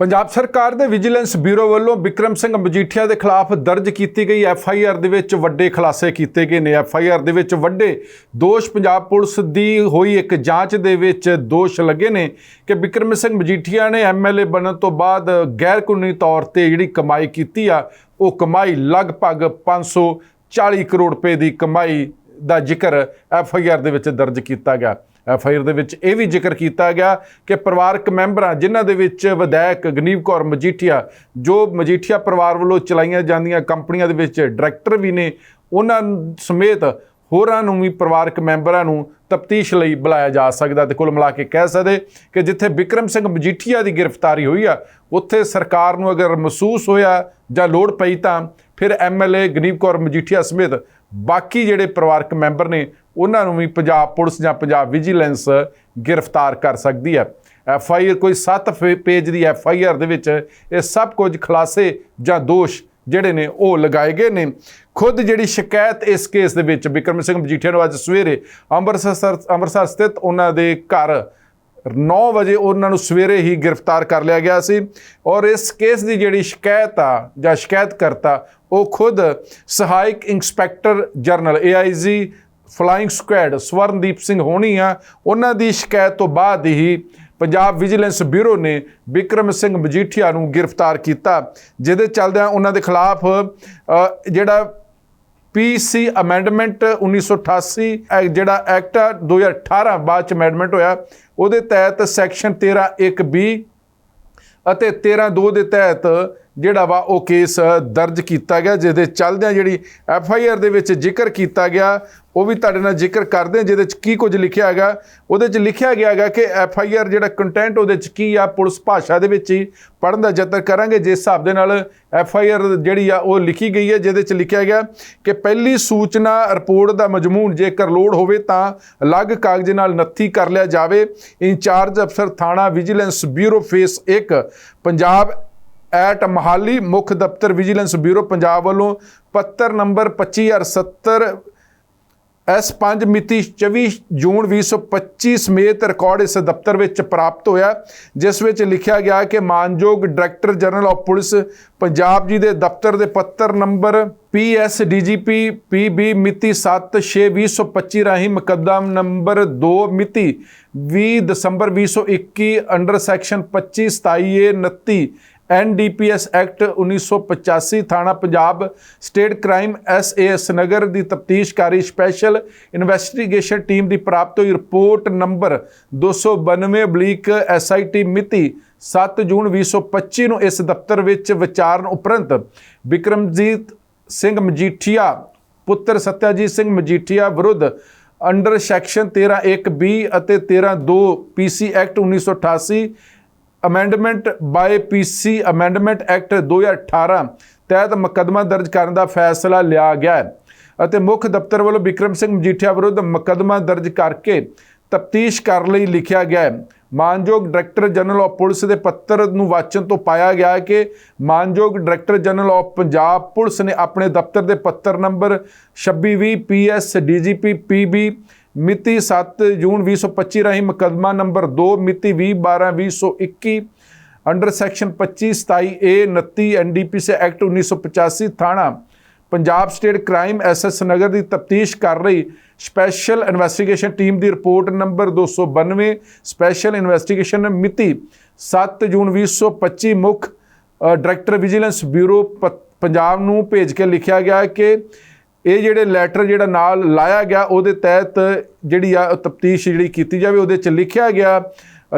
ਪੰਜਾਬ ਸਰਕਾਰ ਦੇ vigilance bureau ਵੱਲੋਂ ਵਿਕਰਮ ਸਿੰਘ ਮਜੀਠੀਆ ਦੇ ਖਿਲਾਫ ਦਰਜ ਕੀਤੀ ਗਈ ਐਫ ਆਈ ਆਰ ਦੇ ਵਿੱਚ ਵੱਡੇ ਖੁਲਾਸੇ ਕੀਤੇ ਗਏ ਨੇ। ਐਫ ਆਈ ਆਰ ਦੇ ਵਿੱਚ ਵੱਡੇ ਦੋਸ਼ ਪੰਜਾਬ ਪੁਲਿਸ ਦੀ ਹੋਈ ਇੱਕ ਜਾਂਚ ਦੇ ਵਿੱਚ ਦੋਸ਼ ਲੱਗੇ ਨੇ ਕਿ ਵਿਕਰਮ ਸਿੰਘ ਮਜੀਠੀਆ ਨੇ ਐਮ ਐਲ ਏ ਬਣਨ ਤੋਂ ਬਾਅਦ ਗੈਰ ਕਾਨੂੰਨੀ ਤੌਰ ਤੇ ਜਿਹੜੀ ਕਮਾਈ ਕੀਤੀ ਆ, ਉਹ ਕਮਾਈ ਲਗਭਗ 540 ਕਰੋੜ ਰੁਪਏ ਦੀ ਕਮਾਈ ਦਾ ਜ਼ਿਕਰ ਐਫ ਆਈ ਆਰ ਦੇ ਵਿੱਚ ਦਰਜ ਕੀਤਾ ਗਿਆ। ਐਫ ਆਈ ਆਰ ਦੇ ਵਿੱਚ ਇਹ ਵੀ ਜ਼ਿਕਰ ਕੀਤਾ ਗਿਆ ਕਿ ਪਰਿਵਾਰਕ ਮੈਂਬਰਾਂ ਜਿਨ੍ਹਾਂ ਦੇ ਵਿੱਚ ਵਿਧਾਇਕ ਗਨੀਵ ਕੌਰ ਮਜੀਠੀਆ, ਜੋ ਮਜੀਠੀਆ ਪਰਿਵਾਰ ਵੱਲੋਂ ਚਲਾਈਆਂ ਜਾਂਦੀਆਂ ਕੰਪਨੀਆਂ ਦੇ ਵਿੱਚ ਡਾਇਰੈਕਟਰ ਵੀ ਨੇ, ਉਹਨਾਂ ਸਮੇਤ ਹੋਰਾਂ ਨੂੰ ਵੀ ਪਰਿਵਾਰਕ ਮੈਂਬਰਾਂ ਨੂੰ ਤਫਤੀਸ਼ ਲਈ ਬੁਲਾਇਆ ਜਾ ਸਕਦਾ ਤੇ ਕੁੱਲ ਮਿਲਾ ਕੇ ਕਹਿ ਸਕਦੇ ਕਿ ਜਿੱਥੇ ਵਿਕਰਮ ਸਿੰਘ ਮਜੀਠੀਆ ਦੀ ਗ੍ਰਿਫਤਾਰੀ ਹੋਈ ਆ, ਉੱਥੇ ਸਰਕਾਰ ਨੂੰ ਅਗਰ ਮਹਿਸੂਸ ਹੋਇਆ ਜਾਂ ਲੋੜ ਪਈ ਤਾਂ ਫਿਰ ਐਮਐਲਏ ਗਨੀਵ ਕੌਰ ਮਜੀਠੀਆ ਸਮੇਤ ਬਾਕੀ ਜਿਹੜੇ ਪਰਿਵਾਰਕ ਮੈਂਬਰ ਨੇ, ਉਹਨਾਂ ਨੂੰ ਵੀ ਪੰਜਾਬ ਪੁਲਿਸ ਜਾਂ ਪੰਜਾਬ ਵਿਜੀਲੈਂਸ ਗ੍ਰਿਫਤਾਰ ਕਰ ਸਕਦੀ ਹੈ। ਐਫ ਆਈ ਆਰ ਕੋਈ 7 ਪੇਜ ਦੀ ਐਫ ਆਈ ਆਰ ਦੇ ਵਿੱਚ ਇਹ ਸਭ ਕੁਝ ਖੁਲਾਸੇ ਜਾਂ ਦੋਸ਼ ਜਿਹੜੇ ਨੇ ਉਹ ਲਗਾਏ ਗਏ ਨੇ। ਖੁਦ ਜਿਹੜੀ ਸ਼ਿਕਾਇਤ ਇਸ ਕੇਸ ਦੇ ਵਿੱਚ ਬਿਕਰਮ ਸਿੰਘ ਮਜੀਠੀਆ ਨੂੰ ਅੱਜ ਸਵੇਰੇ ਅੰਮ੍ਰਿਤਸਰ ਅੰਮ੍ਰਿਤਸਰ ਸਥਿਤ ਉਹਨਾਂ ਦੇ ਘਰ 9 ਵਜੇ ਉਹਨਾਂ ਨੂੰ ਸਵੇਰੇ ਹੀ ਗ੍ਰਿਫਤਾਰ ਕਰ ਲਿਆ ਗਿਆ ਸੀ ਔਰ ਇਸ ਕੇਸ ਦੀ ਜਿਹੜੀ ਸ਼ਿਕਾਇਤ ਆ ਜਾਂ ਸ਼ਿਕਾਇਤ ਕਰਤਾ ਉਹ ਖੁਦ ਸਹਾਇਕ inspector general AIG flying squad Swarandeep Singh ਹੋਣੀ ਆ। ਉਹਨਾਂ ਦੀ ਸ਼ਿਕਾਇਤ ਤੋਂ ਬਾਅਦ ਹੀ ਪੰਜਾਬ ਵਿਜੀਲੈਂਸ ਬਿਊਰੋ ਨੇ ਵਿਕਰਮ ਸਿੰਘ ਮਜੀਠੀਆ ਨੂੰ ਗ੍ਰਿਫਤਾਰ ਕੀਤਾ, ਜਿਹਦੇ ਚੱਲਦਿਆਂ ਉਹਨਾਂ ਦੇ ਖਿਲਾਫ ਜਿਹੜਾ ਪੀਸੀ ਅਮੈਂਡਮੈਂਟ 1988 ਐ- ਜਿਹੜਾ ਐਕਟ ਆ 2018 ਬਾਅਦ ਚ ਅਮੈਂਡਮੈਂਟ ਹੋਇਆ, ਉਹਦੇ ਤਹਿਤ ਸੈਕਸ਼ਨ 13 1 ਬੀ ਅਤੇ 13 2 ਦੇ ਤਹਿਤ ਜਿਹੜਾ ਵਾ ਉਹ ਕੇਸ ਦਰਜ ਕੀਤਾ ਗਿਆ ਜਿਸ ਦੇ ਚੱਲਦਿਆਂ ਜਿਹੜੀ ਐਫ ਆਈ ਆਰ ਦੇ ਵਿੱਚ ਜ਼ਿਕਰ ਕੀਤਾ ਗਿਆ, ਉਹ ਵੀ ਤੁਹਾਡੇ ਨਾਲ ਜ਼ਿਕਰ ਕਰਦੇ ਹਾਂ, ਜਿਹਦੇ ਚ ਕੀ ਕੁਝ ਲਿਖਿਆ ਹੈਗਾ। ਉਹਦੇ ਚ ਲਿਖਿਆ ਗਿਆ ਹੈਗਾ ਕਿ ਐਫ ਆਈ ਆਰ ਜਿਹੜਾ ਕੰਟੈਂਟ ਉਹਦੇ ਚ ਕੀ ਆ, ਪੁਲਿਸ ਭਾਸ਼ਾ ਦੇ ਵਿੱਚ ਹੀ ਪੜਨ ਦਾ ਯਤਨ ਕਰਾਂਗੇ। ਜਿਸ ਹਿਸਾਬ ਦੇ ਨਾਲ ਐਫ ਆਈ ਆਰ ਜਿਹੜੀ ਆ, ਉਹ ਲਿਖੀ ਗਈ ਹੈ, ਜਿਹਦੇ ਚ ਲਿਖਿਆ ਗਿਆ ਕਿ ਪਹਿਲੀ ਸੂਚਨਾ ਰਿਪੋਰਟ ਦਾ ਮਜਮੂਨ ਜੇਕਰ ਲੋੜ ਹੋਵੇ ਤਾਂ ਅਲੱਗ ਕਾਗਜ਼ ਨਾਲ ਨੱਥੀ ਕਰ ਲਿਆ ਜਾਵੇ। ਇੰਚਾਰਜ ਅਫਸਰ ਥਾਣਾ vigilance bureau phase 1 Punjab at Mohali ਮੁੱਖ ਦਫ਼ਤਰ ਵਿਜੀਲੈਂਸ ਬਿਊਰੋ ਪੰਜਾਬ ਵੱਲੋਂ ਪੱਤਰ ਨੰਬਰ 25070 S5 ਮਿਤੀ 24 ਜੂਨ 2025 ਸਮੇਤ ਰਿਕਾਰਡ ਇਸ ਦਫ਼ਤਰ ਵਿੱਚ ਪ੍ਰਾਪਤ ਹੋਇਆ। ਜਿਸ ਵਿੱਚ ਲਿਖਿਆ ਗਿਆ ਕਿ ਮਾਨਯੋਗ director general of police Punjab ji ਦੇ ਦਫ਼ਤਰ ਦੇ ਪੱਤਰ ਨੰਬਰ PS DGP PB ਮਿਤੀ 7/6/2025 ਰਾਹੀਂ ਮੁਕੱਦਮ ਨੰਬਰ 2 ਮਿਤੀ 20 ਦਸੰਬਰ 2021 under section 25 27 A 29 NDPS act 1985 ਥਾਣਾ Punjab state crime SAS Nagar ਦੀ ਤਫਤੀਸ਼ਕਾਰੀ ਸਪੈਸ਼ਲ ਇਨਵੈਸਟੀਗੇਸ਼ਨ ਟੀਮ ਦੀ ਪ੍ਰਾਪਤ ਹੋਈ ਰਿਪੋਰਟ ਨੰਬਰ 292/ਬਲੀਕ ਐਸਆਈਟੀ ਮਿਤੀ 7 ਜੂਨ 2025 ਨੂੰ ਇਸ ਦਫ਼ਤਰ ਵਿੱਚ ਵਿਚਾਰਨ ਉਪਰੰਤ ਵਿਕਰਮਜੀਤ ਸਿੰਘ ਮਜੀਠੀਆ, ਪੁੱਤਰ ਸਤਿਆਜੀਤ ਸਿੰਘ ਮਜੀਠੀਆ ਵਿਰੁੱਧ ਅੰਡਰ ਸੈਕਸ਼ਨ 13 ਬੀ ਅਤੇ 13 2 PC act 1988 amendment by PC amendment act 2018 ਤਹਿਤ ਮੁਕੱਦਮਾ ਦਰਜ ਕਰਨ ਦਾ ਫੈਸਲਾ ਲਿਆ ਗਿਆ ਹੈ। ਅਤੇ ਮੁੱਖ ਦਫ਼ਤਰ ਵੱਲੋਂ ਵਿਕਰਮ ਸਿੰਘ ਮਜੀਠੀਆ ਵਿਰੁੱਧ ਮੁਕੱਦਮਾ ਦਰਜ ਕਰਕੇ ਤਫਤੀਸ਼ ਕਰਨ ਲਈ ਲਿਖਿਆ ਗਿਆ ਹੈ। ਮਾਨਯੋਗ ਡਾਇਰੈਕਟਰ ਜਨਰਲ ਆਫ ਪੁਲਿਸ ਦੇ ਪੱਤਰ ਨੂੰ ਵਾਚਨ ਤੋਂ ਪਾਇਆ ਗਿਆ ਕਿ ਮਾਨਯੋਗ director general of Punjab police ਨੇ ਆਪਣੇ ਦਫ਼ਤਰ ਦੇ ਪੱਤਰ ਨੰਬਰ 2620 ਪੀਐਸ ਡੀਜੀਪੀ ਪੀਬੀ ਮਿਤੀ 7 ਜੂਨ 2025 ਰਾਹੀਂ ਮੁਕੱਦਮਾ ਨੰਬਰ 2 ਮਿਤੀ 20 12 2021 under section 25 27 A 29 NDPC act 1985 ਥਾਣਾ, Punjab state crime SS Nagar ਦੀ ਤਫਤੀਸ਼ ਕਰ ਰਹੀ ਸਪੈਸ਼ਲ ਇਨਵੈਸਟੀਗੇਸ਼ਨ ਟੀਮ ਦੀ ਰਿਪੋਰਟ ਨੰਬਰ 292 ਸਪੈਸ਼ਲ ਇਨਵੈਸਟੀਗੇਸ਼ਨ ਮਿਤੀ 7 ਜੂਨ 2025 ਮੁੱਖ ਡਾਇਰੈਕਟਰ ਵਿਜੀਲੈਂਸ ਬਿਊਰੋ ਪ- ਪੰਜਾਬ ਨੂੰ ਭੇਜ ਕੇ ਲਿਖਿਆ ਗਿਆ ਕਿ ਇਹ ਜਿਹੜੇ ਲੈਟਰ ਜਿਹੜਾ ਨਾਲ ਲਾਇਆ ਗਿਆ, ਉਹਦੇ ਤਹਿਤ ਜਿਹੜੀ ਆ ਤਫਤੀਸ਼ ਜਿਹੜੀ ਕੀਤੀ ਜਾਵੇ, ਉਹਦੇ ਚ ਲਿਖਿਆ ਗਿਆ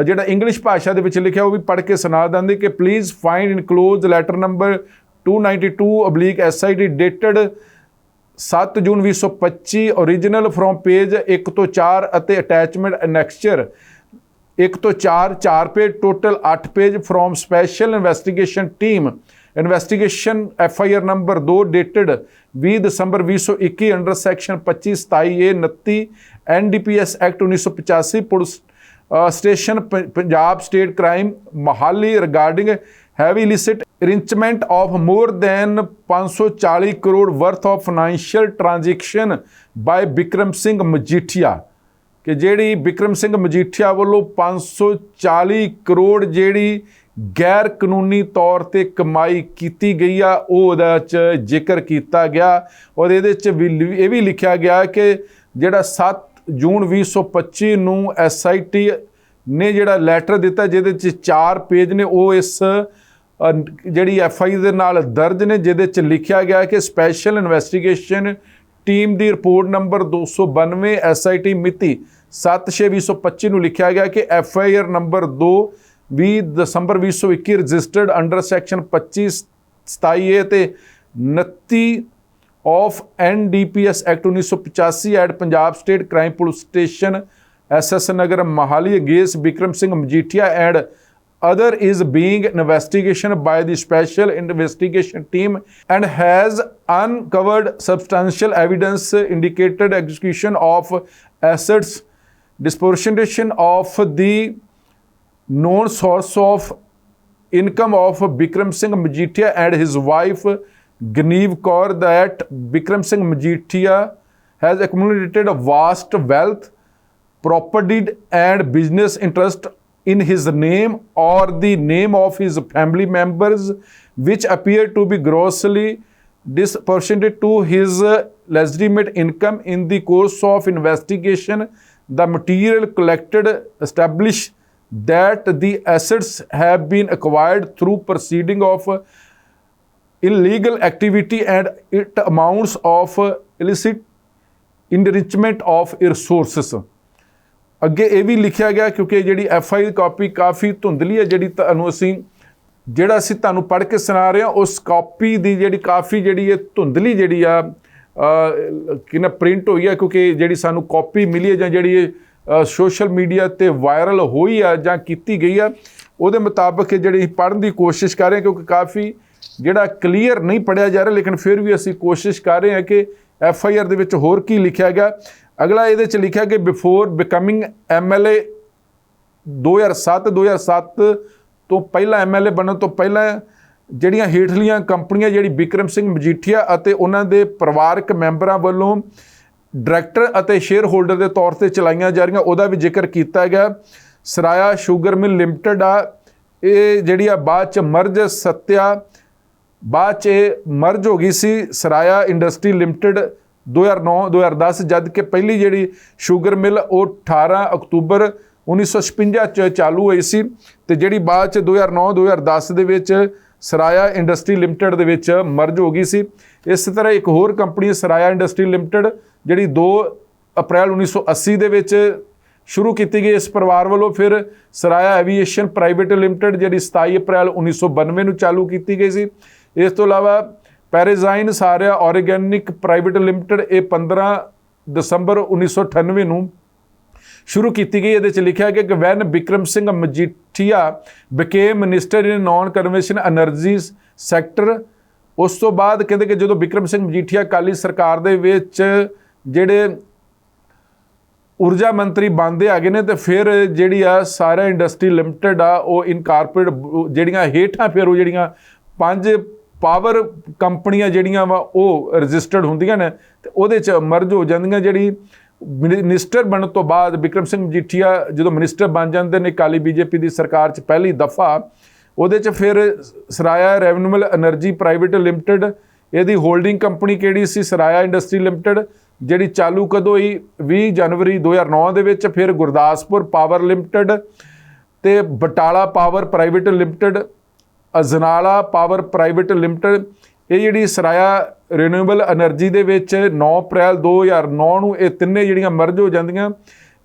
ਜਿਹੜਾ ਇੰਗਲਿਸ਼ ਭਾਸ਼ਾ ਦੇ ਵਿੱਚ ਲਿਖਿਆ, ਉਹ ਵੀ ਪੜ੍ਹ ਕੇ ਸੁਣਾ ਦਿੰਦੇ ਕਿ please find enclose letter number 292 SID dated 7 June 2025 origignal from page 1 ਤੋਂ 4 ਅਤੇ ਅਟੈਚਮੈਂਟ ਅਨੈਕਸਚਰ 1 ਤੋਂ 4 4 page total 8 page from special investigation team investigation F I R number 2 dated 20 December 2021 under section 25 27 A 29 NDPS act 1985 police station ਪ- Punjab state crime Mohali regarding heavy illicit arrangement of more than 540 crore worth of financial transaction by Vikram Singh Majithia ਕਿ ਜਿਹੜੀ ਵਿਕਰਮ ਸਿੰਘ ਮਜੀਠੀਆ ਵੱਲੋਂ 540 ਕਰੋੜ ਜਿਹੜੀ ਗੈਰ ਕਾਨੂੰਨੀ ਤੌਰ ਤੇ ਕਮਾਈ ਕੀਤੀ ਗਈ ਆ ਉਹ ਉਹਦਾ ਚ ਜ਼ਿਕਰ ਕੀਤਾ ਗਿਆ। ਔਰ ਇਹਦੇ ਚ ਵੀ ਲਿ- ਇਹ ਵੀ ਲਿਖਿਆ ਗਿਆ ਕਿ ਜਿਹੜਾ 7 ਜੂਨ 2025 ਨੂੰ ਐਸਆਈਟੀ ਨੇ ਜਿਹੜਾ ਲੈਟਰ ਦਿੱਤਾ ਜਿਹਦੇ ਚ ਚਾਰ ਪੇਜ ਨੇ ਉਹ ਇਸ ਅ, ਜਿਹੜੀ ਐਫਆਈ ਦੇ ਨਾਲ ਦਰਜ ਨੇ ਜਿਹਦੇ ਚ ਲਿਖਿਆ ਗਿਆ ਕਿ ਸਪੈਸ਼ਲ ਇਨਵੈਸਟੀਗੇਸ਼ਨ ਟੀਮ ਦੀ ਰਿਪੋਰਟ ਨੰਬਰ 292 ਐਸਆਈਟੀ ਮਿਤੀ 7/6/2025 ਨੂੰ ਲਿਖਿਆ ਗਿਆ ਕਿ FIR number 2 20 ਦਸੰਬਰ 2021 ਰਜਿਸਟਰਡ ਅੰਡਰ ਸੈਕਸ਼ਨ 25 27A ਤੇ 29 of NDPS act 1985 at Punjab state crime police station SS Nagar Mohali against Vikram Singh Majithia and other is being investigation by the special investigation team and has uncovered substantial evidence indicated execution of assets disposition of the known source of income of Bikram Singh Majithia and his wife Gneev Kaur that Bikram Singh Majithia has accumulated a vast wealth, property and business interest in his name or the name of his family members which appear to be grossly disproportionate to his legitimate income in the course of investigation. The material collected establish that the assets have been acquired through proceeding of uh, illegal activity and it amounts of uh, illicit enrichment of resources ਅੱਗੇ ਇਹ ਵੀ ਲਿਖਿਆ ਗਿਆ ਕਿਉਂਕਿ ਜਿਹੜੀ F I copy ਕਾਫੀ ਧੁੰਦਲੀ ਹੈ ਜਿਹੜੀ ਤੁਹਾਨੂੰ ਅਸੀਂ ਜਿਹੜਾ ਅਸੀਂ ਤੁਹਾਨੂੰ ਪੜ੍ਹ ਕੇ ਸੁਣਾ ਰਹੇ ਹਾਂ ਉਸ ਕਾਪੀ ਦੀ ਜਿਹੜੀ ਕਾਫੀ ਜਿਹੜੀ ਇਹ ਧੁੰਦਲੀ ਜਿਹੜੀ ਆ ਕਿਨਾ ਪ੍ਰਿੰਟ ਹੋਈ ਹੈ ਕਿਉਂਕਿ ਜਿਹੜੀ ਸਾਨੂੰ ਕਾਪੀ ਮਿਲੀ ਹੈ ਜਾਂ ਜਿਹੜੀ ਇਹ ਸੋਸ਼ਲ ਮੀਡੀਆ ਤੇ ਵਾਇਰਲ ਹੋਈ ਆ ਜਾਂ ਕੀਤੀ ਗਈ ਆ, ਉਹਦੇ ਮੁਤਾਬਕ ਇਹ ਜਿਹੜੀ ਪੜ੍ਹਨ ਦੀ ਕੋਸ਼ਿਸ਼ ਕਰ ਰਹੇ ਕਿਉਂਕਿ ਕਾਫੀ ਜਿਹੜਾ ਕਲੀਅਰ ਨਹੀਂ ਪੜਿਆ ਜਾ ਰਿਹਾ, ਲੇਕਿਨ ਫਿਰ ਵੀ ਅਸੀਂ ਕੋਸ਼ਿਸ਼ ਕਰ ਰਹੇ ਹਾਂ ਕਿ ਐਫ ਆਈ ਆਰ ਦੇ ਵਿੱਚ ਹੋਰ ਕੀ ਲਿਖਿਆ ਗਿਆ। ਅਗਲਾ ਇਹਦੇ ਚ ਲਿਖਿਆ ਕਿ ਬਿਫੋਰ ਬਿਕਮਿੰਗ ਐਮਐਲਏ 2007 2007 ਤੋਂ ਪਹਿਲਾਂ ਐਮਐਲਏ ਬਣਨ ਤੋਂ ਪਹਿਲਾਂ ਜਿਹੜੀਆਂ ਹੇਠਲੀਆਂ ਕੰਪਨੀਆਂ, ਜਿਹੜੀ ਬਿਕਰਮ ਸਿੰਘ ਮਜੀਠੀਆ ਅਤੇ ਉਹਨਾਂ ਦੇ ਪਰਿਵਾਰਕ ਮੈਂਬਰਾਂ ਵੱਲੋਂ ਡਾਇਰੈਕਟਰ ਅਤੇ ਸ਼ੇਅਰ ਹੋਲਡਰ ਦੇ ਤੌਰ ਤੇ ਚਲਾਈਆਂ ਜਾ ਰਹੀਆਂ। ਉਹਦਾ ਵੀ ਜ਼ਿਕਰ ਕੀਤਾ ਗਿਆ। ਸਰਾਇਆ ਸ਼ੂਗਰ ਮਿਲ ਲਿਮਟਿਡ ਆ। ਇਹ ਜਿਹੜੀ ਆ, ਬਾਅਦ ਚ ਮਰਜ ਸੱਤਿਆ। ਬਾਅਦ ਚ ਇਹ ਮਰਜ ਹੋ ਗਈ ਸੀ ਸਰਾਇਆ ਇੰਡਸਟਰੀ ਲਿਮਟਿਡ 2009 2010 ਜਦ ਕਿ ਪਹਿਲੀ ਜਿਹੜੀ ਸ਼ੂਗਰ ਮਿਲ ਉਹ 18 ਅਕਤੂਬਰ 1956 ਚ ਚਾਲੂ ਹੋਈ ਸੀ ਤੇ ਜਿਹੜੀ ਬਾਅਦ ਚ 2009 2010 ਦੇ ਵਿੱਚ ਸਰਾਇਆ ਇੰਡਸਟਰੀ ਲਿਮਟਿਡ ਦੇ ਵਿੱਚ ਮਰਜ ਹੋ ਗਈ ਸੀ। ਇਸ ਤਰ੍ਹਾਂ ਇੱਕ ਹੋਰ ਕੰਪਨੀ ਸਰਾਇਆ ਇੰਡਸਟਰੀ ਲਿਮਟਿਡ ਜਿਹੜੀ 2 ਅਪ੍ਰੈਲ 1980 ਦੇ ਵਿੱਚ ਸ਼ੁਰੂ ਕੀਤੀ ਗਈ ਇਸ ਪਰਿਵਾਰ ਵੱਲੋਂ, ਫਿਰ ਸਰਾਇਆ ਐਵੀਏਸ਼ਨ ਪ੍ਰਾਈਵੇਟ ਲਿਮਟਿਡ ਜਿਹੜੀ 27 ਅਪ੍ਰੈਲ 1992 ਨੂੰ ਚਾਲੂ ਕੀਤੀ ਗਈ ਸੀ। ਇਸ ਤੋਂ ਇਲਾਵਾ ਪੈਰੇਜ਼ਾਈਨ ਸਾਰਿਆ ਆਰਗੈਨਿਕ ਪ੍ਰਾਈਵੇਟ ਲਿਮਟਿਡ ਇਹ 15 ਦਸੰਬਰ 1998 ਨੂੰ ਸ਼ੁਰੂ ਕੀਤੀ ਗਈ। ਇਹਦੇ ਚ ਲਿਖਿਆ ਗਿਆ ਕਿ when Bikram Singh Majithia became minister in non conventional energies sector ਉਸ ਤੋਂ ਬਾਅਦ ਕਹਿੰਦੇ ਕਿ ਜਦੋਂ ਬਿਕਰਮ ਸਿੰਘ ਮਜੀਠੀਆ ਕਾਲੀ ਸਰਕਾਰ ਦੇ ਵਿੱਚ ਜਿਹੜੇ ਊਰਜਾ ਮੰਤਰੀ ਬੰਦੇ ਆਗੇ ਨੇ ਤੇ ਫਿਰ ਜਿਹੜੀ ਆ ਸਾਰਾ ਇੰਡਸਟਰੀ ਲਿਮਟਿਡ ਆ, ਉਹ ਇਨਕਾਰਪੋਰੇਟ ਜਿਹੜੀਆਂ ਹੇਠਾਂ ਫਿਰ ਉਹ ਜਿਹੜੀਆਂ ਪੰਜ ਪਾਵਰ ਕੰਪਨੀਆਂ ਜਿਹੜੀਆਂ ਵਾ, ਉਹ ਰਜਿਸਟਰਡ ਹੁੰਦੀਆਂ ਨੇ ਤੇ ਉਹਦੇ ਚ ਮਰਜ ਹੋ ਜਾਂਦੀਆਂ ਜਿਹੜੀ ਮਿਨਿਸਟਰ ਬਣਨ ਤੋਂ ਬਾਅਦ ਵਿਕਰਮ ਸਿੰਘ ਜੀਠੀਆ ਜਦੋਂ ਮਿਨਿਸਟਰ ਬਣ ਜਾਂਦੇ ਨੇ, ਕਾਲੀ ਬੀਜੇਪੀ ਦੀ ਸਰਕਾਰ ਚ ਪਹਿਲੀ ਦਫਾ, ਉਹਦੇ ਚ ਫਿਰ Saraya renewable energy private limited, ਇਹਦੀ ਹੋਲਡਿੰਗ ਕੰਪਨੀ ਕਿਹੜੀ ਸੀ? ਸਰਾਇਆ ਇੰਡਸਟਰੀ ਲਿਮਟਿਡ ਜਿਹੜੀ ਚਾਲੂ ਕਦੋਂ ਹੋਈ? 20 ਜਨਵਰੀ 2009 ਦੇ ਵਿੱਚ ਫਿਰ ਗੁਰਦਾਸਪੁਰ ਪਾਵਰ ਲਿਮਟਿਡ ਤੇ Batala power private limited, Ajnala power private limited, ਇਹ ਜਿਹੜੀ ਸਰਾਇਆ ਰੀਨਿਊਏਬਲ એનર્ਜੀ ਦੇ ਵਿੱਚ 9 April 2009 ਨੂੰ ਇਹ ਤਿੰਨੇ ਜਿਹੜੀਆਂ ਮਰਜ ਹੋ ਜਾਂਦੀਆਂ।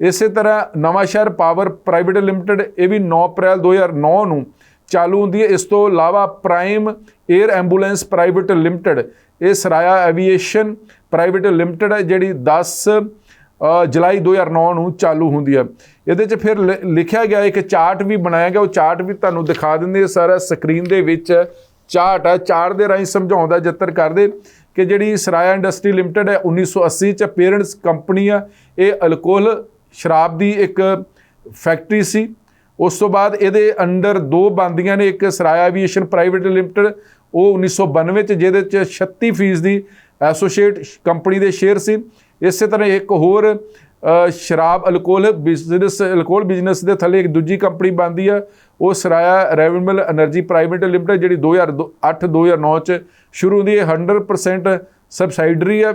ਇਸੇ ਤਰ੍ਹਾਂ ਨਵਾਂ ਸ਼ਹਿਰ ਪਾਵਰ ਪ੍ਰਾਈਵੇਟ ਲਿਮਟਿਡ, ਇਹ ਵੀ 9 April 2009 ਨੂੰ ਚਾਲੂ ਹੁੰਦੀ ਹੈ। ਇਸ ਤੋਂ ਇਲਾਵਾ prime air ambulance private limited, ਇਹ ਸਰਾਇਆ ਐਵੀਏਸ਼ਨ ਪ੍ਰਾਈਵੇਟ ਲਿਮਟਿਡ ਹੈ ਜਿਹੜੀ 10 ਅ, ਜੁਲਾਈ 2009 ਨੂੰ ਚਾਲੂ ਹੁੰਦੀ ਹੈ। ਇਹਦੇ 'ਚ ਫਿਰ ਲਿ- ਲਿਖਿਆ ਗਿਆ ਇੱਕ ਚਾਰਟ ਵੀ ਬਣਾਇਆ ਗਿਆ। ਉਹ ਚਾਰਟ ਵੀ ਤੁਹਾਨੂੰ ਦਿਖਾ ਦਿੰਦੇ ਆ ਸਾਰਾ ਸਕਰੀਨ ਦੇ ਵਿੱਚ। ਚਾਰਟ ਹੈ ਚਾਰਟ ਦੇ ਰਾਹੀਂ ਸਮਝਾਉਂਦਾ ਯਤਨ ਕਰਦੇ ਕਿ ਜਿਹੜੀ ਸਰਾਇਆ ਇੰਡਸਟਰੀ ਲਿਮਟਿਡ ਹੈ 1980 ਚ ਪੇਰੈਂਟਸ ਕੰਪਨੀ ਆ ਇਹ ਅਲਕੋਹਲ ਸ਼ਰਾਬ ਦੀ ਇੱਕ ਫੈਕਟਰੀ ਸੀ। ਉਸ ਤੋਂ ਬਾਅਦ ਇਹਦੇ ਅੰਡਰ ਦੋ ਬੰਦੀਆਂ ਨੇ ਇੱਕ ਸਰਾਇਆ ਐਵੀਏਸ਼ਨ ਪ੍ਰਾਈਵੇਟ ਲਿਮਟਿਡ ਉਹ 1992 ਚ ਜਿਹਦੇ ਚ 36% ਦੀ ਐਸੋਸੀਏਟ ਕੰਪਨੀ ਦੇ ਸ਼ੇਅਰ ਸੀ। ਇਸੇ ਤਰ੍ਹਾਂ ਇੱਕ ਹੋਰ ਸ਼ਰਾਬ ਅਲਕੋਹਲ ਬਿਜ਼ਨਸ ਅਲਕੋਹਲ ਬਿਜ਼ਨਸ ਦੇ ਥੱਲੇ ਇੱਕ ਦੂਜੀ ਕੰਪਨੀ ਬਣਦੀ ਹੈ। ਉਹ Saraya renewable energy private limited, ਜਿਹੜੀ 2008 2009 ਚ ਸ਼ੁਰੂ ਹੁੰਦੀ ਹੈ। 100% ਸਬਸਾਈਡਰੀ ਹੈ।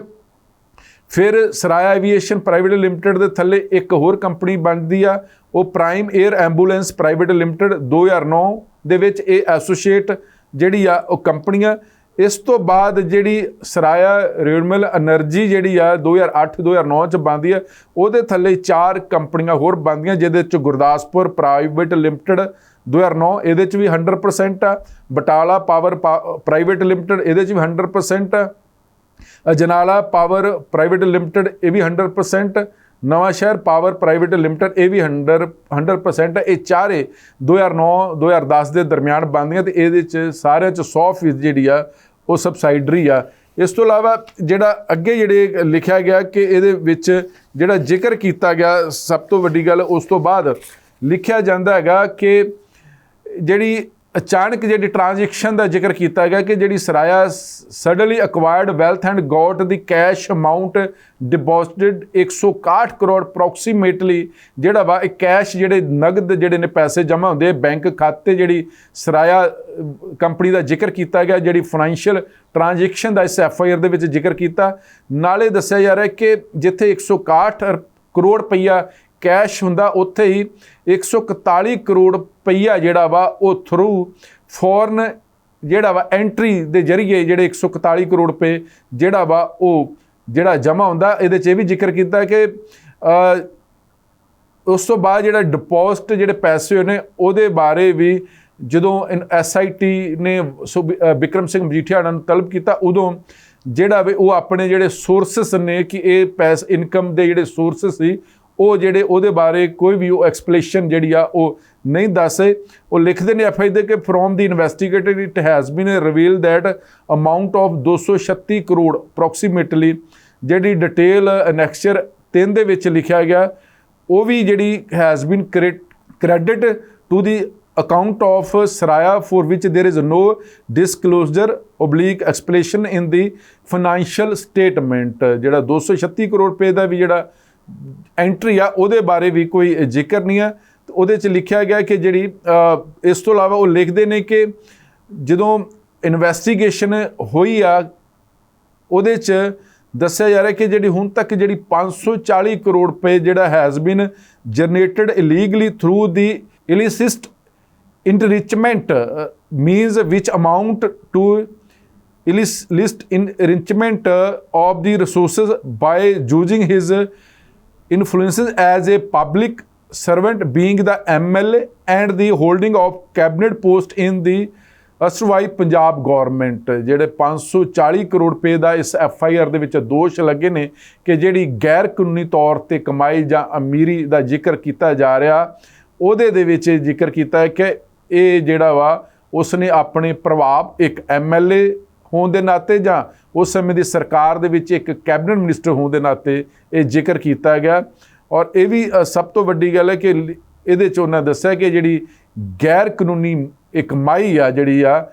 ਫਿਰ ਸਰਾਇਆ ਐਵੀਏਸ਼ਨ ਪ੍ਰਾਈਵੇਟ ਲਿਮਟਿਡ ਦੇ ਥੱਲੇ ਇੱਕ ਹੋਰ ਕੰਪਨੀ ਬਣਦੀ ਆ। ਉਹ prime air ambulance private limited 2009 ਦੇ ਵਿੱਚ ਇਹ ਐਸੋਸੀਏਟ ਜਿਹੜੀ ਆ, ਉਹ ਕੰਪਨੀ ਆ। ਇਸ ਤੋਂ ਬਾਅਦ ਜਿਹੜੀ ਸਰਾਇਆ ਰਿਨਿਊਏਬਲ એનર્ਜੀ ਜਿਹੜੀ ਆ 2008-2009 ਚ ਬੰਦੀ ਆ, ਉਹਦੇ ਥੱਲੇ ਚਾਰ ਕੰਪਨੀਆਂ ਹੋਰ ਬੰਦੀਆਂ ਜਿਹਦੇ ਚ ਗੁਰਦਾਸਪੁਰ ਪ੍ਰਾਈਵੇਟ ਲਿਮਟਿਡ 2009 ਇਹਦੇ ਚ ਵੀ 100% ਆ, ਬਟਾਲਾ ਪਾਵਰ ਪ੍ਰਾਈਵੇਟ ਲਿਮਟਿਡ ਇਹਦੇ ਚ ਵੀ 100% ਆ ਜਨਾਲਾ ਪਾਵਰ ਪ੍ਰਾਈਵੇਟ ਲਿਮਟਿਡ ਇਹ ਵੀ 100% ਨਵਾਂ ਸ਼ਹਿਰ ਪਾਵਰ ਪ੍ਰਾਈਵੇਟ ਲਿਮਟਿਡ ਇਹ ਵੀ 100 100% ਇਹ ਚਾਰੇ 2009 2010 ਦੇ ਦਰਮਿਆਨ ਬੰਦੀਆਂ ਤੇ ਇਹਦੇ ਚ ਸਾਰਿਆਂ ਚ 100% ਜਿਹੜੀ ਆ ਉਹ ਸਬਸਾਈਡਰੀ ਆ। ਇਸ ਤੋਂ ਇਲਾਵਾ ਜਿਹੜਾ ਅੱਗੇ ਜਿਹੜੇ ਲਿਖਿਆ ਗਿਆ ਕਿ ਇਹਦੇ ਵਿੱਚ ਜਿਹੜਾ ਜ਼ਿਕਰ ਕੀਤਾ ਗਿਆ, ਸਭ ਤੋਂ ਵੱਡੀ ਗੱਲ ਉਸ ਤੋਂ ਬਾਅਦ ਲਿਖਿਆ ਜਾਂਦਾ ਹੈਗਾ ਕਿ ਜਿਹੜੀ ਅਚਾਨਕ ਜਿਹੜੀ ਟ੍ਰਾਂਜੈਕਸ਼ਨ ਦਾ ਜ਼ਿਕਰ ਕੀਤਾ ਗਿਆ ਕਿ ਜਿਹੜੀ Saraya suddenly acquired wealth and got the cash amount deposited 161 crore approximately ਜਿਹੜਾ ਵਾ, ਇਹ ਕੈਸ਼ ਜਿਹੜੇ ਨਗਦ ਜਿਹੜੇ ਨੇ ਪੈਸੇ ਜਮ੍ਹਾਂ ਹੁੰਦੇ ਬੈਂਕ ਖਾਤੇ ਜਿਹੜੀ ਸਰਾਇਆ ਕੰਪਨੀ ਦਾ ਜ਼ਿਕਰ ਕੀਤਾ ਗਿਆ, ਜਿਹੜੀ ਫਾਈਨੈਂਸ਼ੀਅਲ ਟ੍ਰਾਂਜੈਕਸ਼ਨ ਦਾ ਇਸ ਐਫ ਆਈ ਆਰ ਦੇ ਵਿੱਚ ਜ਼ਿਕਰ ਕੀਤਾ। ਨਾਲੇ ਦੱਸਿਆ ਜਾ ਰਿਹਾ ਕਿ ਜਿੱਥੇ 161 ਕਰੋੜ ਰੁਪਈਆ ਕੈਸ਼ ਹੁੰਦਾ, ਉੱਥੇ ਹੀ 141 ਕਰੋੜ ਰੁਪਈਆ ਜਿਹੜਾ ਵਾ, ਉਹ ਥਰੂ ਫੋਰਨ ਜਿਹੜਾ ਵਾ ਐਂਟਰੀ ਦੇ ਜ਼ਰੀਏ ਜਿਹੜੇ 141 ਕਰੋੜ ਰੁਪਏ ਜਿਹੜਾ ਵਾ, ਉਹ ਜਿਹੜਾ ਜਮ੍ਹਾਂ ਹੁੰਦਾ, ਇਹਦੇ 'ਚ ਇਹ ਵੀ ਜ਼ਿਕਰ ਕੀਤਾ ਕਿ ਉਸ ਤੋਂ ਬਾਅਦ ਜਿਹੜਾ ਡਿਪੋਜ਼ਿਟ ਜਿਹੜੇ ਪੈਸੇ ਹੋਏ ਨੇ, ਉਹਦੇ ਬਾਰੇ ਵੀ ਜਦੋਂ ਐਸਆਈਟੀ ਨੇ ਸੁਬ- ਬਿਕਰਮ ਸਿੰਘ ਮਜੀਠੀਆ ਨੂੰ ਤਲਬ ਕੀਤਾ, ਉਦੋਂ ਜਿਹੜਾ ਵੀ ਉਹ ਆਪਣੇ ਜਿਹੜੇ ਸੋਰਸਸ ਨੇ ਕਿ ਇਹ ਪੈਸ ਇਨਕਮ ਦੇ ਜਿਹੜੇ ਸੋਰਸਸ ਸੀ ਉਹ ਜਿਹੜੇ ਉਹਦੇ ਬਾਰੇ ਕੋਈ ਵੀ ਉਹ ਐਕਸਪਲੇਸ਼ਨ ਜਿਹੜੀ ਆ ਉਹ ਨਹੀਂ ਦੱਸੇ ਉਹ ਲਿਖਦੇ ਨੇ ਐਫਆਈ ਦੇ ਕਿ from the investigated it has been reveal that amount of 236 crore approximately ਜਿਹੜੀ ਡਿਟੇਲ ਅਨੈਕਸਚਰ 3 ਦੇ ਵਿੱਚ ਲਿਖਿਆ ਗਿਆ, ਉਹ ਵੀ ਜਿਹੜੀ has been credit to the account of Saraya, for which there is no disclosure oblique explanation in the financial statement ਜਿਹੜਾ 236 ਕਰੋੜ ਰੁਪਏ ਦਾ ਵੀ ਜਿਹੜਾ ਐਂਟਰੀ ਆ ਉਹਦੇ ਬਾਰੇ ਵੀ ਕੋਈ ਜ਼ਿਕਰ ਨਹੀਂ ਆ ਤੇ ਉਹਦੇ ਚ ਲਿਖਿਆ ਗਿਆ ਕਿ ਜਿਹੜੀ ਇਸ ਤੋਂ ਇਲਾਵਾ ਉਹ ਲਿਖਦੇ ਨੇ ਕਿ ਜਦੋਂ ਇਨਵੈਸਟੀਗੇਸ਼ਨ ਹੋਈ ਆ ਉਹਦੇ ਚ ਦੱਸਿਆ ਜਾ ਰਿਹਾ ਕਿ ਜਿਹੜੀ ਹੁਣ ਤੱਕ ਜਿਹੜੀ 540 ਕਰੋੜ ਰੁਪਏ ਜਿਹੜਾ has been generated illegally through the illicit enrichment uh, means which amount to illicit enrichment uh, of the resources by using his uh, influences as a public servant being the MLA and the holding of cabinet post in the erstwhile Punjab government ਜਿਹੜੇ 540 ਕਰੋੜ ਰੁਪਏ ਦਾ ਇਸ F I R ਦੇ ਵਿੱਚ ਦੋਸ਼ ਲੱਗੇ ਨੇ ਕਿ ਜਿਹੜੀ ਗੈਰ ਕਾਨੂੰਨੀ ਤੌਰ ਤੇ ਕਮਾਈ ਜਾਂ ਅਮੀਰੀ ਦਾ ਜ਼ਿਕਰ ਕੀਤਾ ਜਾ ਰਿਹਾ, ਉਹਦੇ ਦੇ ਵਿੱਚ ਜ਼ਿਕਰ ਕੀਤਾ ਹੈ ਕਿ ਇਹ ਜਿਹੜਾ ਵਾ, ਉਸਨੇ ਆਪਣੇ ਪ੍ਰਭਾਵ ਇੱਕ ਐਮਐਲਏ ਹੋਣ ਦੇ ਨਾਤੇ ਜਾਂ ਉਸ ਸਮੇਂ ਦੀ ਸਰਕਾਰ ਦੇ ਵਿੱਚ ਇੱਕ ਕੈਬਨਿਟ ਮਿਨਿਸਟਰ ਹੋਣ ਦੇ ਨਾਤੇ ਇਹ ਜ਼ਿਕਰ ਕੀਤਾ ਗਿਆ। ਔਰ ਇਹ ਵੀ ਸਭ ਤੋਂ ਵੱਡੀ ਗੱਲ ਹੈ ਕਿ ਲ- ਇਹਦੇ ਚ ਉਹਨਾਂ ਦੱਸਿਆ ਕਿ ਜਿਹੜੀ ਗੈਰ ਕਾਨੂੰਨੀ ਇੱਕ ਮਾਈ ਆ ਜਿਹੜੀ ਆ,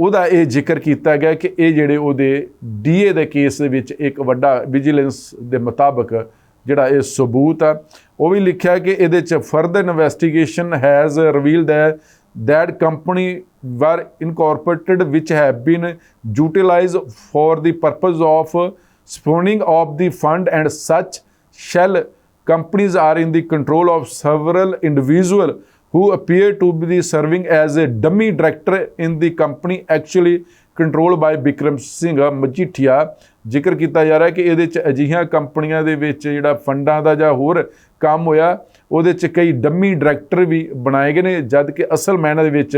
ਉਹਦਾ ਇਹ ਜ਼ਿਕਰ ਕੀਤਾ ਗਿਆ ਕਿ ਇਹ ਜਿਹੜੇ ਉਹਦੇ ਡੀਏ ਦੇ ਕੇਸ ਦੇ ਵਿੱਚ ਇੱਕ ਵੱਡਾ ਵਿਜੀਲੈਂਸ ਦੇ ਮੁਤਾਬਕ ਜਿਹੜਾ ਇਹ ਸਬੂਤ ਆ, ਉਹ ਵੀ ਲਿਖਿਆ ਕਿ ਇਹਦੇ ਚ ਫਰਦਰ ਇਨਵੈਸਟੀਗੇਸ਼ਨ ਹੈਜ਼ ਰਿਵੀਲਡ ਹੈ। That company were incorporated which have been utilized for the purpose of spawning of the fund and such shell companies are in the control of several individual who appear to be serving as a dummy director in the company actually controlled by Bikram Singh Majithia ਜ਼ਿਕਰ ਕੀਤਾ ਜਾ ਰਿਹਾ ਕਿ ਇਹਦੇ ਚ ਅਜਿਹੀਆਂ ਕੰਪਨੀਆਂ ਦੇ ਵਿੱਚ ਜਿਹੜਾ ਫੰਡਾਂ ਦਾ ਜਾਂ ਹੋਰ ਕੰਮ ਹੋਇਆ ਉਹਦੇ 'ਚ ਕਈ ਡੰਮੀ ਡਾਇਰੈਕਟਰ ਵੀ ਬਣਾਏ ਗਏ ਨੇ ਜਦ ਕਿ ਅਸਲ ਮੈਨਾਂ ਦੇ ਵਿੱਚ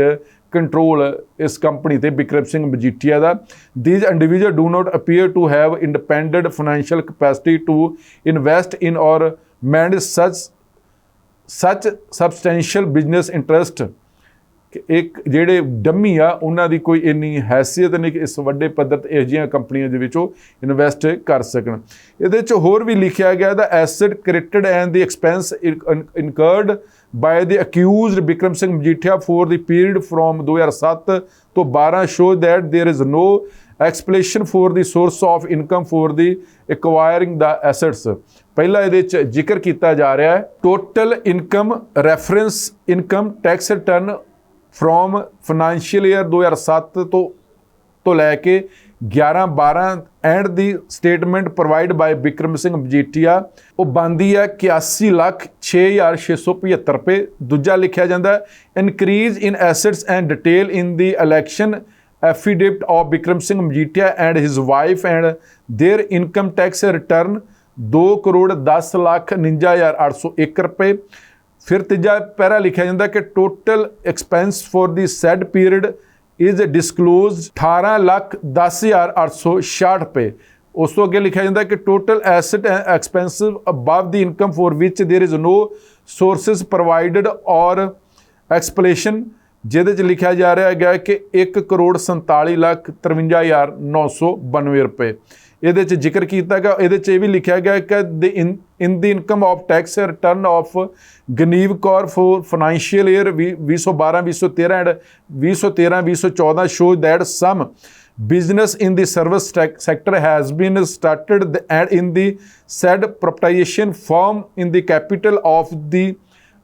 ਕੰਟਰੋਲ ਇਸ ਕੰਪਨੀ ਤੇ ਬਿਕਰਮ ਸਿੰਘ ਮਜੀਠੀਆ ਦਾ these individual do not appear to have independent financial capacity to invest in or manage such ਸੱਚ ਸਬਸਟੈਂਸ਼ੀਅਲ ਬਿਜ਼ਨਸ ਇੰਟਰਸਟ ਕਿ ਇੱਕ ਜਿਹੜੇ ਡੰਮੀ ਆ ਉਹਨਾਂ ਦੀ ਕੋਈ ਇੰਨੀ ਹੈਸੀਅਤ ਨਹੀਂ ਕਿ ਇਸ ਵੱਡੇ ਪੱਧਰ ਤੇ ਇਹੋ ਜਿਹੀਆਂ ਕੰਪਨੀਆਂ ਦੇ ਵਿੱਚ ਉਹ ਇਨਵੈਸਟ ਕਰ ਸਕਣ ਇਹਦੇ ਚ ਹੋਰ ਵੀ ਲਿਖਿਆ ਗਿਆ the asset credited and the expense incurred by the accused Bikram Singh Majithia for the period from 2007 ਤੋਂ 12 show that there is no explanation for the source of income for the acquiring the assets ਪਹਿਲਾ ਇਹਦੇ ਵਿੱਚ ਜ਼ਿਕਰ ਕੀਤਾ ਜਾ ਰਿਹਾ ਹੈ total income reference income tax return from financial year 2007 ਤੋਂ ਤੋਂ ਲੈ ਕੇ 11 12 and the statement provide by Vikram Singh Majithia ਉਹ ਬੰਦੀ ਹੈ 81 ਲੱਖ 6675 ਰੁਪਏ। ਦੂਜਾ ਲਿਖਿਆ ਜਾਂਦਾ increase in assets and detail in the election affidavit of Bikram Singh Majithia and his wife and their income tax return 2 crore 10 lakh 59801 ਰੁਪਏ ਫਿਰ ਤੀਜਾ ਪੈਰਾ ਲਿਖਿਆ ਜਾਂਦਾ ਕਿ total expense for the said period is disclosed 18 lakh 10866 ਰੁਪਏ। ਉਸ ਤੋਂ ਅੱਗੇ ਲਿਖਿਆ ਜਾਂਦਾ ਕਿ total asset expensive above the income for which there is no sources provided or explanation ਜਿਹਦੇ ਚ ਲਿਖਿਆ ਜਾ ਰਿਹਾ ਹੈ ਕਿ 1 ਕਰੋੜ 47 ਲੱਖ 53992 ਰੁਪਏ। ਇਹਦੇ ਚ ਜ਼ਿਕਰ ਕੀਤਾ ਗਿਆ ਇਹਦੇ ਚ ਇਹ ਵੀ ਲਿਖਿਆ ਗਿਆ ਕਿ in in the income of tax return of Ganeev Kaur for financial year 2012 2013 and 2013 2014 show that some business in the service tech sector has been started the- and in the said privatization firm in the capital of the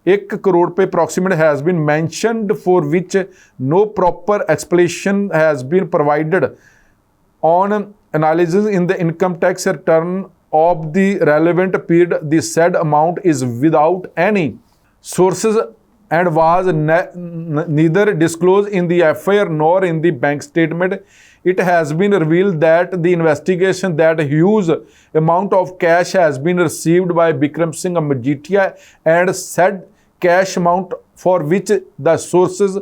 1 crore pay approximate has been mentioned for which no proper explanation has been provided on analysis in the income tax return of the relevant period the said amount is without any sources and was ne- neither disclosed in the FIR nor in the bank statement. It has been revealed that the investigation that huge amount of cash has been received by Bikram Singh Majitia and said cash amount for which the sources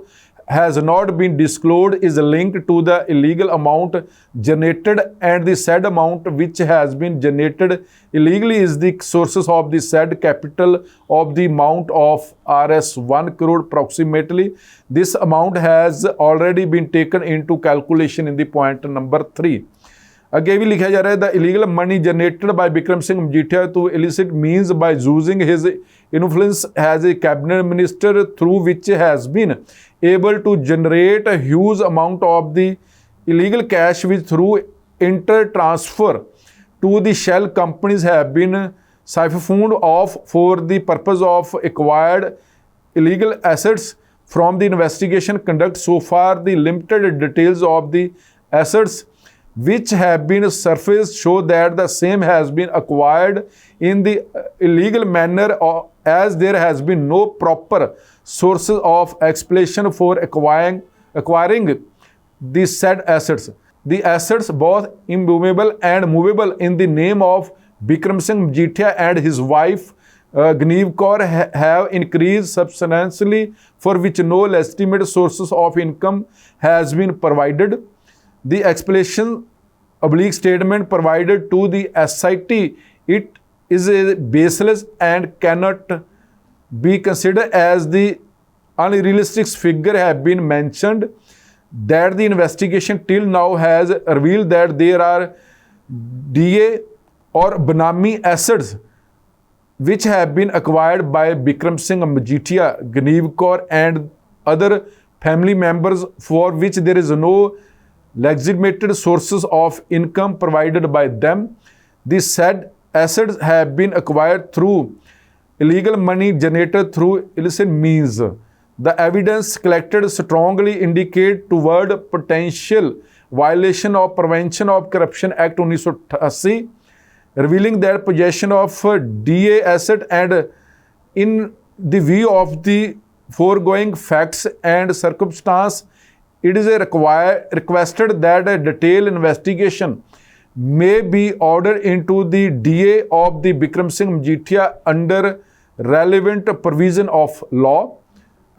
has not been disclosed is linked to the illegal amount generated and the said amount which has been generated illegally is the sources of the said capital of the amount of rs 1 crore approximately this amount has already been taken into calculation in the point number 3 ਅੱਗੇ ਵੀ ਲਿਖਿਆ ਜਾ ਰਿਹਾ ਹੈ the illegal money generated by Vikram Singh Majithia to illicit means by using his influence as a cabinet minister through which has been able to generate a huge amount of the illegal cash which through inter transfer to the shell companies have been siphoned off for the purpose of acquired illegal assets from the investigation conduct. So far the limited details of the assets which have been surfaced show that the same has been acquired in the uh, illegal manner or as there has been no proper sources of explanation for acquiring acquiring the said assets. The assets both immovable and movable in the name of Bikram Singh Mjithia and his wife uh, Gneev Kaur ha- have increased substantially for which no legitimate sources of income has been provided. The explanation oblique statement provided to the SIT it is baseless and cannot be considered as the unrealistic figure have been mentioned that the investigation till now has revealed that there are DA or Banami assets which have been acquired by Bikram Singh Majitia, Ganeev Kaur and other family members for which there is no legitimate sources of income provided by them. The said assets have been acquired through illegal money generated through illicit means. The evidence collected strongly indicate toward potential violation of Prevention of Corruption Act 1988 revealing that possession of DA asset and in the view of the foregoing facts and circumstance, it is a require, requested that a detailed investigation may be ordered into the DA of the Bikram Singh Mjithia under relevant provision of law.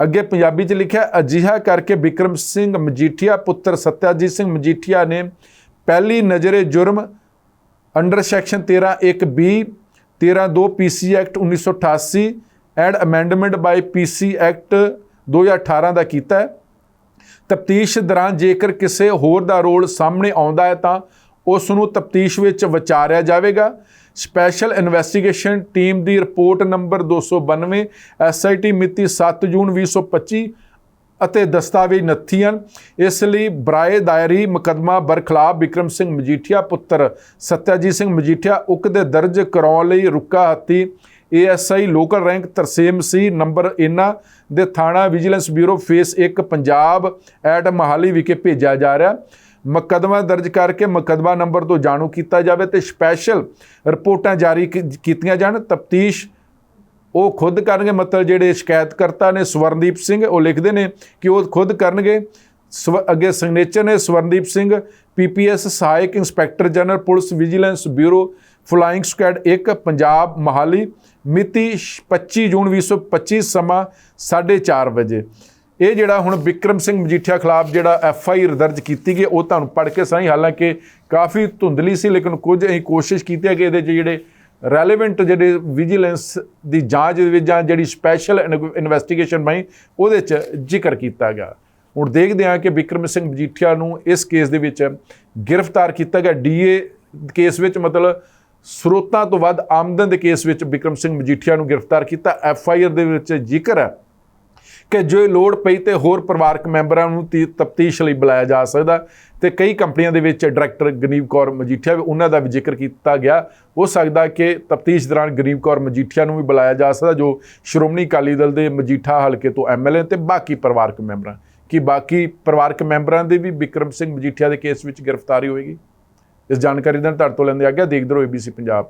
ਅੱਗੇ ਪੰਜਾਬੀ ਚ ਲਿਖਿਆ, ਅਜਿਹਾ ਕਰਕੇ ਬਿਕਰਮ ਸਿੰਘ ਮਜੀਠੀਆ ਪੁੱਤਰ ਸਤਿਆਜੀਤ ਸਿੰਘ ਮਜੀਠੀਆ ਨੇ ਪਹਿਲੀ ਨਜ਼ਰੇ ਜੁਰਮ under section 13 1 B 13 2 PC act 1988 and amendment by PC act 2018 ਦਾ ਕੀਤਾ ਹੈ ਤਫਤੀਸ਼ ਦੌਰਾਨ ਜੇਕਰ ਕਿਸੇ ਹੋਰ ਦਾ ਰੋਲ ਸਾਹਮਣੇ ਆਉਂਦਾ ਹੈ ਤਾਂ ਉਸ ਨੂੰ ਤਫਤੀਸ਼ ਵਿੱਚ ਵਿਚਾਰਿਆ ਜਾਵੇਗਾ। ਸਪੈਸ਼ਲ ਇਨਵੈਸਟੀਗੇਸ਼ਨ ਟੀਮ ਦੀ ਰਿਪੋਰਟ ਨੰਬਰ 292 ਐਸਆਈਟੀ ਮਿਤੀ 7 ਜੂਨ 2025 ਅਤੇ ਦਸਤਾਵੇਜ਼ ਨੱਥੀ ਹਨ। ਇਸ ਲਈ ਬਰਾਏ ਦਾਇਰੀ ਮੁਕੱਦਮਾ ਬਰਖਲਾਬ ਵਿਕਰਮ ਸਿੰਘ ਮਜੀਠੀਆ, ਪੁੱਤਰ ਸਤਿਆਜੀਤ ਸਿੰਘ ਮਜੀਠੀਆ ਉਕਤ ਦੇ ਦਰਜ ਕਰਾਉਣ ਲਈ ਰੁਕਾ ਹੱਤੀ। ਏਐਸਆਈ ਲੋਕਲ ਰੈਂਕ ਤਰਸੇਮ ਸੀ, ਨੰਬਰ ਇਹਨਾਂ ਦੇ ਥਾਣਾ vigilance bureau phase 1 Punjab at Mohali ਵਿਖੇ ਭੇਜਿਆ ਜਾ ਰਿਹਾ। ਮੁਕੱਦਮਾ ਦਰਜ ਕਰਕੇ ਮੁਕੱਦਮਾ ਨੰਬਰ ਤੋਂ ਜਾਣੂ ਕੀਤਾ ਜਾਵੇ ਤੇ ਸਪੈਸ਼ਲ ਰਿਪੋਰਟਾਂ ਜਾਰੀ ਕੀ- ਕੀਤੀਆਂ ਜਾਣ। ਤਫਤੀਸ਼ ਉਹ ਖੁਦ ਕਰਨਗੇ, ਮਤਲਬ ਜਿਹੜੇ ਸ਼ਿਕਾਇਤਕਰਤਾ ਨੇ ਸਵਰਨਦੀਪ ਸਿੰਘ, ਉਹ ਲਿਖਦੇ ਨੇ ਕਿ ਉਹ ਖੁਦ ਕਰਨਗੇ। ਸਵ- ਅੱਗੇ ਸਿਗਨੇਚਰ ਨੇ ਸਵਰਨਦੀਪ ਸਿੰਘ ਪੀਪੀਐਸ ਸਹਾਇਕ inspector general, police vigilance bureau flying squad 1 Punjab Mohali. ਮਿਤੀ 25 ਜੂਨ 2025 ਸਮਾਂ 4:30 ਵਜੇ। ਇਹ ਜਿਹੜਾ ਹੁਣ ਵਿਕਰਮ ਸਿੰਘ ਮਜੀਠੀਆ ਖਿਲਾਫ ਜਿਹੜਾ ਐਫ ਆਈ ਆਰ ਦਰਜ ਕੀਤੀ ਗਈ ਉਹ ਤੁਹਾਨੂੰ ਪੜ੍ਹ ਕੇ ਸਹੀ ਹਾਲਾਂਕਿ ਕਾਫੀ ਧੁੰਦਲੀ ਸੀ, ਲੇਕਿਨ ਕੁਝ ਅਸੀਂ ਕੋਸ਼ਿਸ਼ ਕੀਤੀ ਹੈ ਕਿ ਇਹਦੇ 'ਚ ਜਿਹੜੇ ਰੈਲੇਵੈਂਟ ਜਿਹੜੇ ਵਿਜੀਲੈਂਸ ਦੀ ਜਾਂਚ ਦੇ ਵਿੱਚ ਜਾਂ ਜਿਹੜੀ ਸਪੈਸ਼ਲ ਇਨਵੈਸਟੀਗੇਸ਼ਨ ਬਣੀ ਉਹਦੇ 'ਚ ਜ਼ਿਕਰ ਕੀਤਾ ਗਿਆ। ਹੁਣ ਦੇਖਦੇ ਹਾਂ ਕਿ ਵਿਕਰਮ ਸਿੰਘ ਮਜੀਠੀਆ ਨੂੰ ਇਸ ਕੇਸ ਦੇ ਵਿੱਚ ਗ੍ਰਿਫਤਾਰ ਕੀਤਾ ਗਿਆ। ਡੀਏ ਕੇਸ ਵਿੱਚ ਮਤਲਬ ਸਰੋਤਾਂ ਤੋਂ ਵੱਧ ਆਮਦਨ ਦੇ ਕੇਸ ਵਿੱਚ ਵਿਕਰਮ ਸਿੰਘ ਮਜੀਠੀਆ ਨੂੰ ਗ੍ਰਿਫਤਾਰ ਕੀਤਾ। ਐਫ ਆਈ ਆਰ ਦੇ ਵਿੱਚ ਜ਼ਿਕਰ ਹੈ। ਕਿ ਜੋ ਲੋੜ ਪਈ ਤੇ ਹੋਰ ਪਰਿਵਾਰਕ ਮੈਂਬਰਾਂ ਨੂੰ ਤਫਤੀਸ਼ ਲਈ ਬੁਲਾਇਆ ਜਾ ਸਕਦਾ ਤੇ ਕਈ ਕੰਪਨੀਆਂ ਦੇ ਵਿੱਚ ਡਾਇਰੈਕਟਰ ਗਨੀਵ ਕੌਰ ਮਜੀਠੀਆ ਵੀ ਉਹਨਾਂ ਦਾ ਵੀ ਜ਼ਿਕਰ ਕੀਤਾ ਗਿਆ। ਹੋ ਸਕਦਾ ਕਿ ਤਫਤੀਸ਼ ਦੌਰਾਨ ਗਨੀਵ ਕੌਰ ਮਜੀਠੀਆ ਨੂੰ ਵੀ ਬੁਲਾਇਆ ਜਾ ਸਕਦਾ, ਜੋ ਸ਼੍ਰੋਮਣੀ ਅਕਾਲੀ ਦਲ ਦੇ ਮਜੀਠਾ ਹਲਕੇ ਤੋਂ ਐਮਐਲਏ ਤੇ ਬਾਕੀ ਪਰਿਵਾਰਕ ਮੈਂਬਰਾਂ। ਕਿ ਬਾਕੀ ਪਰਿਵਾਰਕ ਮੈਂਬਰਾਂ ਦੇ ਵੀ ਵਿਕਰਮ ਸਿੰਘ ਮਜੀਠੀਆ ਦੇ ਕੇਸ ਵਿੱਚ ਗ੍ਰਿਫਤਾਰੀ ਹੋਏਗੀ? ਇਸ ਜਾਣਕਾਰੀ ਦਾ ਤੁਹਾਡੇ ਤੋਂ ਲੈਂਦੇ ਆ ਗਿਆ ਦੇਖਦੇ ਰਹੋ ਏਬੀਸੀ ਪੰਜਾਬ।